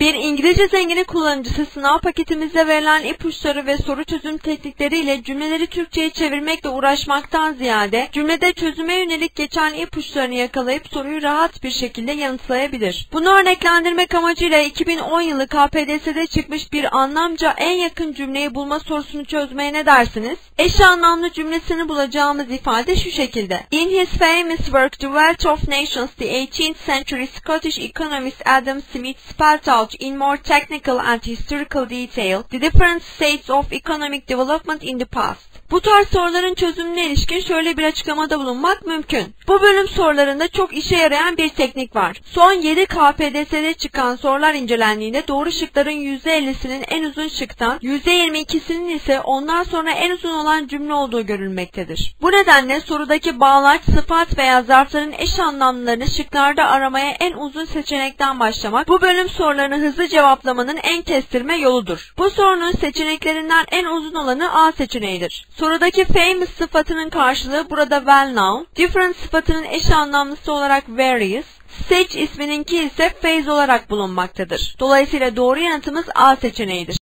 Bir İngilizce zengini kullanıcısı sınav paketimizde verilen ipuçları ve soru çözüm teknikleriyle cümleleri Türkçe'ye çevirmekle uğraşmaktan ziyade cümlede çözüme yönelik geçen ipuçlarını yakalayıp soruyu rahat bir şekilde yanıtlayabilir. Bunu örneklendirmek amacıyla 2010 yılı KPDS'de çıkmış bir anlamca en yakın cümleyi bulma sorusunu çözmeye ne dersiniz? Eş anlamlı cümlesini bulacağımız ifade şu şekilde. In his famous work The Wealth of Nations, the 18th century Scottish economist Adam Smith spelled out in more technical and historical detail the different states of economic development in the past. Bu tarz soruların çözümüne ilişkin şöyle bir açıklamada bulunmak mümkün. Bu bölüm sorularında çok işe yarayan bir teknik var. Son 7 KPDS'de çıkan sorular incelendiğinde doğru şıkların %50'sinin en uzun şıktan, %22'sinin ise ondan sonra en uzun olan cümle olduğu görülmektedir. Bu nedenle sorudaki bağlaç, sıfat veya zarfların eş anlamlarını şıklarda aramaya en uzun seçenekten başlamak, bu bölüm sorularını hızlı cevaplamanın en kestirme yoludur. Bu sorunun seçeneklerinden en uzun olanı A seçeneğidir. Sorudaki famous sıfatının karşılığı burada well known, different sıfatının eş anlamlısı olarak various, Sage ismininki ise phase olarak bulunmaktadır. Dolayısıyla doğru yanıtımız A seçeneğidir.